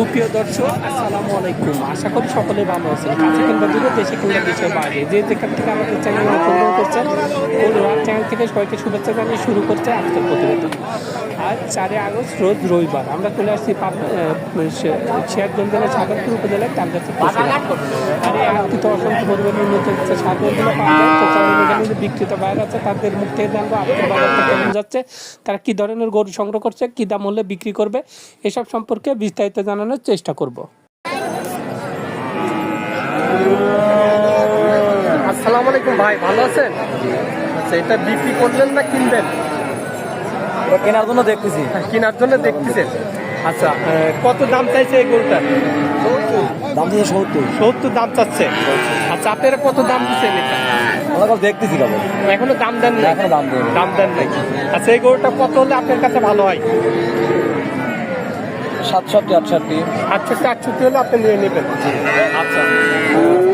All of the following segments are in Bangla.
সুপ্রিয় দর্শক, আসসালামু আলাইকুম। আশা করি সকলে ভালো আছেন। কাছে কিংবা দূরে দেশে কিংবা দেশের বাইরে। যে যেখান থেকে আমাদের চ্যানেল করছেন চ্যানেল থেকে সবাইকে শুভেচ্ছা জানিয়ে শুরু করছে আজকের প্রতিবেদন। আজ চারই আগস্ট, রোজ রবিবার। আমরা চলে আসছি শেয়ারগঞ্জ সাগরপুর উপজেলার তালগাছি আর এই অসংখ্য উন্নত হচ্ছে জেলা বাইরে আছে। তাদের মুখ থেকে জানব আজকের বাজারটা কেমন যাচ্ছে, তারা কি ধরনের গরু সংগ্রহ করছে, কি দাম হলে বিক্রি করবে, এসব সম্পর্কে বিস্তারিত জানানোর চেষ্টা করব। আসসালামু আলাইকুম ভাই ভালো আছেন? আচ্ছা এটা বিক্রি করলেন না কিনবেন? কেনার জন্য দেখতেছি। কেনার জন্য দেখতেছেন। আচ্ছা কত দাম চাইছে এই গরুটার দাম সত্তর। সত্তর দাম চাচ্ছে। আচ্ছা আপনারা কত দাম দিচ্ছেন এটা? আমরা দেখতেছি এখনও দাম দেন না এখনও দাম দেয়নি। দাম দেন নাই আচ্ছা এই গরুটা কত হলে আপনার কাছে ভালো হয়? সাতষট্টি আটষট্টি। আটষট্টি আটষট্টি হলে আপনি নিয়ে নেবেন। আচ্ছা।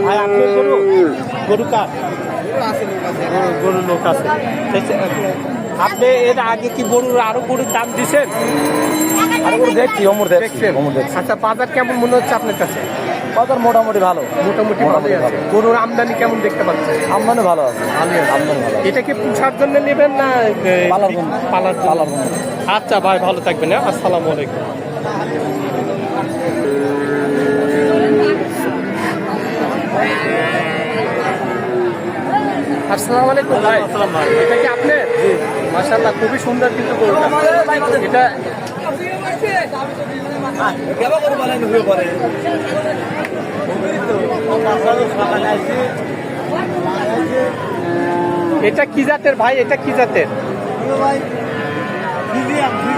ভাই আপনি গরু? গরু কার? গরু- গরুর লোক আছে। আপনি এর আগে কি গরুর আরও গরুর দাম দিচ্ছেন আর ওগুলো দেখছি অমর দেখছি দেখছেন? অমর দেখছি। আচ্ছা বাজার কেমন মনে হচ্ছে আপনার কাছে? বাজার মোটামুটি ভালো। মোটামুটি ভালোই আছে। গরুর আমদানি কেমন দেখতে পাচ্ছেন? আমদানি ভালো আছে। আমদানি ভালো আছে। এটা কি পুষার জন্য নেবেন না পালার জন্য। পালার পালার জন্য। আচ্ছা ভাই ভালো থাকবেন হ্যাঁ? আসসালামু আলাইকুম। আসসালামু আলাইকুম ভাই। এটা কি আপনি মাশাআল্লাহ খুবই সুন্দর কিন্তু এটা এটা কি জাতের ভাই? এটা কি জাতের?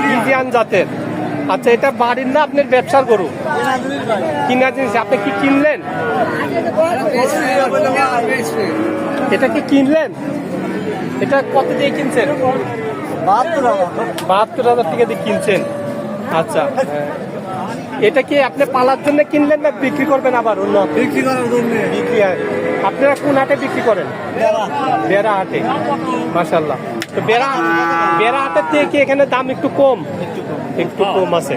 ফিজিয়ান জাতের। আচ্ছা এটা বাড়ির না আপনার ব্যবসার গরু? কিনা জিনিস আপনি কি কিনলেন? এটা কি কিনলেন? এটা কত দিয়ে কিনছেন? বাহাত্তর হাজার। বাহাত্তর হাজার টাকা দিয়ে কিনছেন। আচ্ছা। এটা কি আপনি পালার জন্য কিনলেন না বিক্রি করবেন আবার অন্য বিক্রি করার জন্য। বিক্রি হয় আপনারা কোন হাটে বিক্রি করেন? বেড়া হাটে। মাসাল্লাহ তো বেড়া বেড়া হাটের থেকে কি এখানে দাম একটু কম? একটু কম। আছে।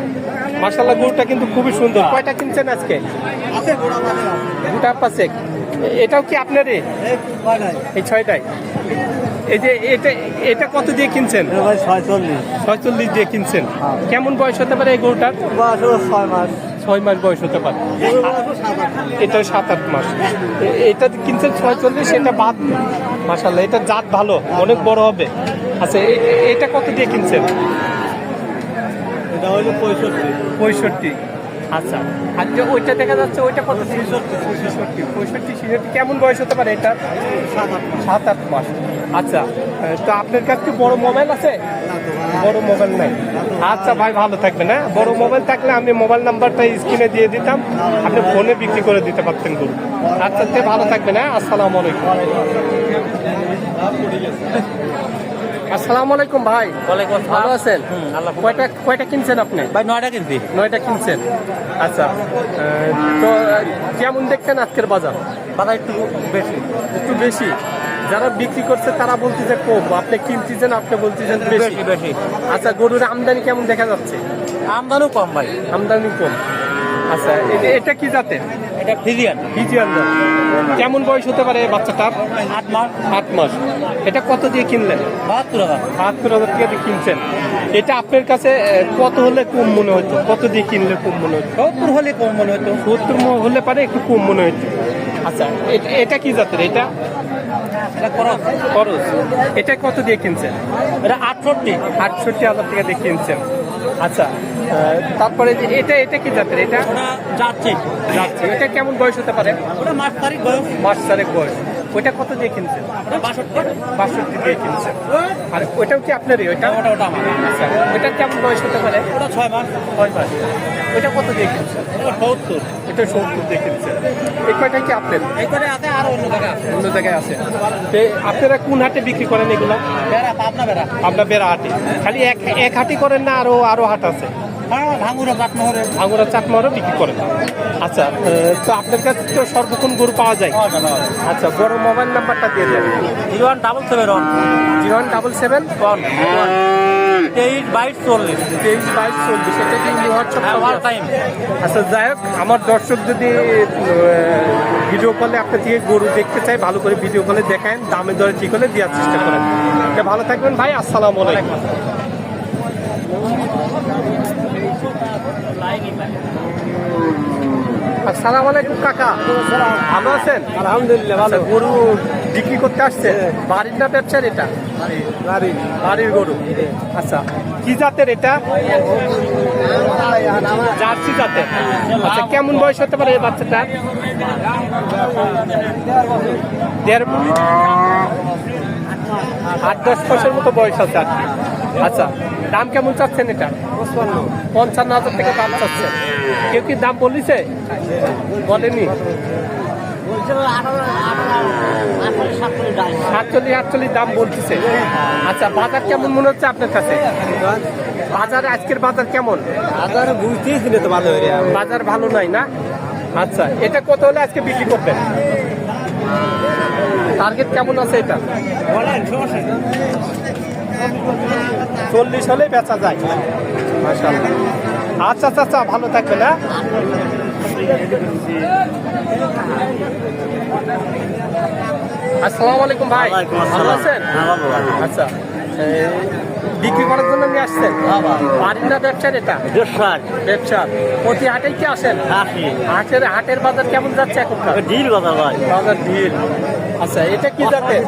মাসাল্লাহ গরুটা কিন্তু খুবই সুন্দর। কয়টা কিনছেন আজকে? গোটা পাশে এটাও কি আপনারই? এই ছয়টাই। এই যে এটা এটা কত দিয়ে কিনছেন? ছয়চল্লিশ। ছয়চল্লিশ দিয়ে কিনছেন। কেমন বয়স হতে পারে এই গরুটার? ছয় মাস। ছয় মাস বয়স হতে পারে। এটা সাত আট মাস। এটা কিনছেন ছয়চল্লিশ এটা বাদ। মাসাল্লাহ এটা জাত ভালো অনেক বড় হবে। আচ্ছা এটা কত দিয়ে কিনছেন? এটা হলো পঁয়ষট্টি। পঁয়ষট্টি। আচ্ছা আর যে ওইটা দেখা যাচ্ছে ওইটা কত? ছেষট্টি পঁয়ষট্টি। পঁয়ষট্টি ছেষট্টি। কেমন বয়স হতে পারে এটা? সাত আট মাস। আচ্ছা তো আপনার কাছে কি বড় মোবাইল আছে? বড় মোবাইল নাই। আচ্ছা ভাই ভালো থাকবেন হ্যাঁ? বড় মোবাইল থাকলে আমি মোবাইল নাম্বারটা স্ক্রিনে দিয়ে দিতাম আপনি ফোনে বিক্রি করে দিতে পারতেন গরু। আচ্ছা তে ভালো থাকবেন হ্যাঁ? আসসালামু আলাইকুম। আসসালামু আলাইকুম ভাই। ওয়ালাইকুম ভালো আছেন? কয়টা কয়টা কিনছেন আপনি? ভাই নয়টা কিনছি। নয়টা কিনছেন। আচ্ছা তো কেমন দেখছেন আজকের বাজার? বাজার একটু বেশি। একটু বেশি? যারা বিক্রি করছে তারা বলতেছে কম আপনি কিনতেছেন আপনি বলতেছেন বেশি। বেশি আচ্ছা গরুর আমদানি কেমন দেখা যাচ্ছে? আমদানিও কম ভাই। আমদানি কম। আচ্ছা এটা কি জাতে এটা ফিজিয়ান। ফিজিয়ান কেমন বয়স হতে পারে বাচ্চাটার? আট মাস। আট মাস। এটা কত দিয়ে কিনলেন? বাহাত্তর হাজার। বাহাত্তর হাজার টাকা দিয়ে কিনছেন। এটা আপনার কাছে কত হলে কম মনে হতো কত দিয়ে কিনলে কম মনে হতো সত্তর হলে কম মনে হতো সত্তর হলে পারে একটু কম মনে হতো আচ্ছা এটা কি জাতের? এটা খরচ। এটা কত দিয়ে কিনছেন? এটা আটষট্টি। আটষট্টি হাজার টাকা দিয়ে কিনছেন। আচ্ছা তারপরে এটা এটা কি জাতের এটা? যাচ্ছে যাচ্ছে এটা কেমন বয়স হতে পারে? ওটা মাস তারিখ বয়স। মাস তারিখ বয়স। ওইটা কত দিয়ে কিনছেন? ওটা বাষট্টি দিয়ে কিনছেন। আর ওইটাও কি আপনারই? ওইটা? ওটা ওটা আমার। আচ্ছা ওইটা কেমন বয়স হতে পারে? ওটা ছয় মাস ছয় মাস। ওইটা কত দিয়ে কিনছেন? ওটা সত্তর। এটা সত্তর দিয়ে কিনছেন। এই কয়টা কি আপনার? এই করে আছে? আর অন্য জায়গায় আছে। অন্য জায়গায় আছে। আপনারা কোন হাটে বিক্রি করেন এগুলো? বেড়া পাবনা বেড়া। আপনার বেড়া হাটে। খালি এক এক হাটই করেন না আরও আরও হাট আছে? ভাঙুরা চাটমারও বিক্রি করেন। আচ্ছা তো আপনার কাছে তো সর্বক্ষণ গরু পাওয়া যায়। আচ্ছা বড় মোবাইল নাম্বারটা দিয়ে দেন। Zero one double seven one. Zero one double seven one. তেইশ বাইশ চল্লিশ। তেইশ বাইশ চল্লিশ এটা কি হোয়াটসঅ্যাপ হ্যাঁ টাইম আচ্ছা যাই হোক আমার দর্শক যদি ভিডিও কলে আপনার থেকে গরু দেখতে চাই ভালো করে ভিডিও কলে দেখান দামে দরে ঠিক হলে দেওয়ার চেষ্টা করেন। ভালো থাকবেন ভাই আসসালামু আলাইকুম। আসসালামু আলাইকুম কাকা। ভালো আছেন? আলহামদুলিল্লাহ আচ্ছা, গরু বিক্রি করতে আসছে বাড়ির না ব্যবসার এটা? বাড়ির গরু। আচ্ছা কি জাতের এটা? জার্সি জাতের। আচ্ছা কেমন বয়স হতে পারে এই বাচ্চাটা? দেড় আট দশ বছর মতো বয়স আছে আর কি। আচ্ছা দাম কেমন চাচ্ছেন এটা? পঞ্চান্ন হাজার থেকে দাম চাচ্ছেন কেউ কি দাম বলিছে বলেনি। সাতচল্লিশ আটচল্লিশ দাম বলতেছে। আচ্ছা বাজার কেমন মনে হচ্ছে আপনার কাছে? বাজার আজকের বাজার কেমন? হাজার বুঝতেই তো ভালো বাজার ভালো নাই না? আচ্ছা এটা কত হলে আজকে বিক্রি করবেন? টার্গেট কেমন আছে এটা। চল্লিশ হলে বেচা যায়। আচ্ছা আচ্ছা আচ্ছা ভালো থাকবে না আসসালামু আলাইকুম ভাই। ভালো আছেন? হ্যাঁ। আচ্ছা বিক্রি করার জন্য নিয়ে আসছেন? বাড়ির না ব্যবসার এটা? দেড়শাট ব্যবসা। প্রতি হাটে কি আসেন? হাটের হাটের বাজার কেমন যাচ্ছে এখনকার? ডিল কথা ভাই। বাজার ঢিল। আচ্ছা এটা কি জাতের?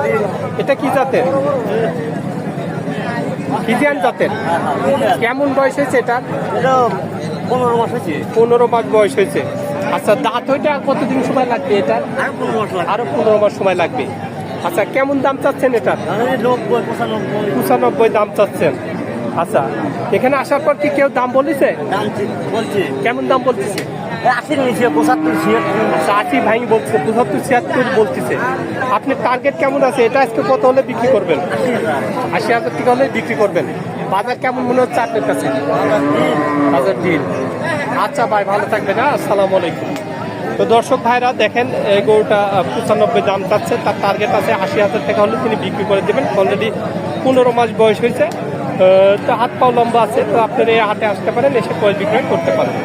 এটা কি জাতের? ফিজিয়ান জাতের? কেমন বয়স হয়েছে এটা? পনেরো মাস হয়েছে। পনেরো মাস বয়স হয়েছে। আচ্ছা দাঁত আর কতদিন সময় লাগবে এটা? আর পনেরো মাস সময় লাগবে। আচ্ছা কেমন দাম চাচ্ছেন এটা? নব্বই পঁচানব্বই। দাম চাচ্ছেন। আচ্ছা এখানে আসার পর কি কেউ দাম বলছি? কেমন দাম বলতেছে আশি নিয়েছে, পঁচাত্তর ছিয়াত্তর আচ্ছা আশি ভাই বলছে, পঁচাত্তর, ছিয়াত্তর বলতেছে। আপনি টার্গেট কেমন আছে? এটা আজকে কত হলে বিক্রি করবেন? আশি হাজার টাকা হলে বিক্রি করবেন। বাজার কেমন মনে হচ্ছে আপনার কাছে? বাজার ডিল আচ্ছা ভাই, ভালো থাকবেন হ্যাঁ? আসসালামু আলাইকুম। তো দর্শক ভাইরা, দেখেন, এই গরুটা পঁচানব্বই দাম চাচ্ছে। তার টার্গেট আছে আশি হাজার টাকা হলে তিনি বিক্রি করে দেবেন। অলরেডি পনেরো মাস বয়স হয়েছে। তো হাত পাও লম্বা আছে। তো আপনার এই হাটে আসতে পারেন, এসে ক্রয় বিক্রয় করতে পারেন।